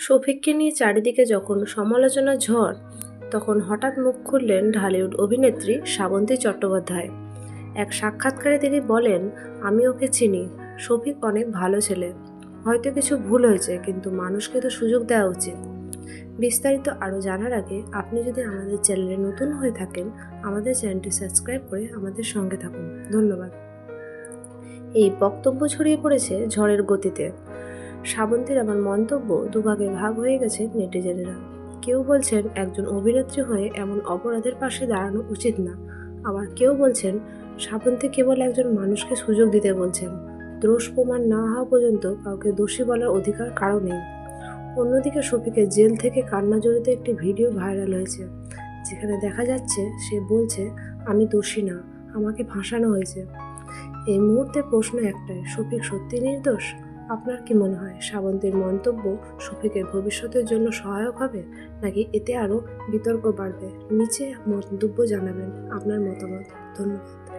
শফিককে নিয়ে চারিদিকে যখন সমালোচনা ঝড়, তখন হঠাৎ মুখ খুললেন ঢালিউড অভিনেত্রী শ্রাবন্তী চট্টোপাধ্যায়। এক সাক্ষাৎকারে তিনি বলেন, আমি ওকে চিনি। শফিক অনেক ভালো ছেলে। হয়তো কিছু ভুল হয়েছে, কিন্তু মানুষকে তো সুযোগ দেওয়া উচিত। বিস্তারিত আরও জানার আগে আপনি যদি আমাদের চ্যানেলে নতুন হয়ে থাকেন, আমাদের চ্যানেলটি সাবস্ক্রাইব করে আমাদের সঙ্গে থাকুন। ধন্যবাদ। এই বক্তব্য ছড়িয়ে পড়েছে ঝড়ের গতিতে। শ্রাবন্তীর আমার মন্তব্য দুভাগে ভাগ হয়ে গেছে নেটিজেনেরা। কেউ বলছেন, একজন অভিনেত্রী হয়ে এমন অপরাধের পাশে দাঁড়ানো উচিত না। আবার কেউ বলছেন শ্রাবন্তী কেবল একজন মানুষকে সুযোগ দিতে বলছেন। দোষ প্রমাণ না হওয়া পর্যন্ত কাউকে দোষী বলার অধিকার কারও নেই। অন্যদিকে শফিকের জেল থেকে কান্না জড়িত একটি ভিডিও ভাইরাল হয়েছে, যেখানে দেখা যাচ্ছে, সে বলছে, আমি দোষী না, আমাকে ফাঁসানো হয়েছে। এই মুহূর্তে প্রশ্ন একটাই, শফিক সত্যি নির্দোষ? আপনার কি মনে হয় শ্রাবন্তীর মন্তব্য শফিকের ভবিষ্যতের জন্য সহায়ক হবে, নাকি এতে আরও বিতর্ক বাড়বে? নিচে মন্তব্য জানাবেন আপনার মতামত। ধন্যবাদ।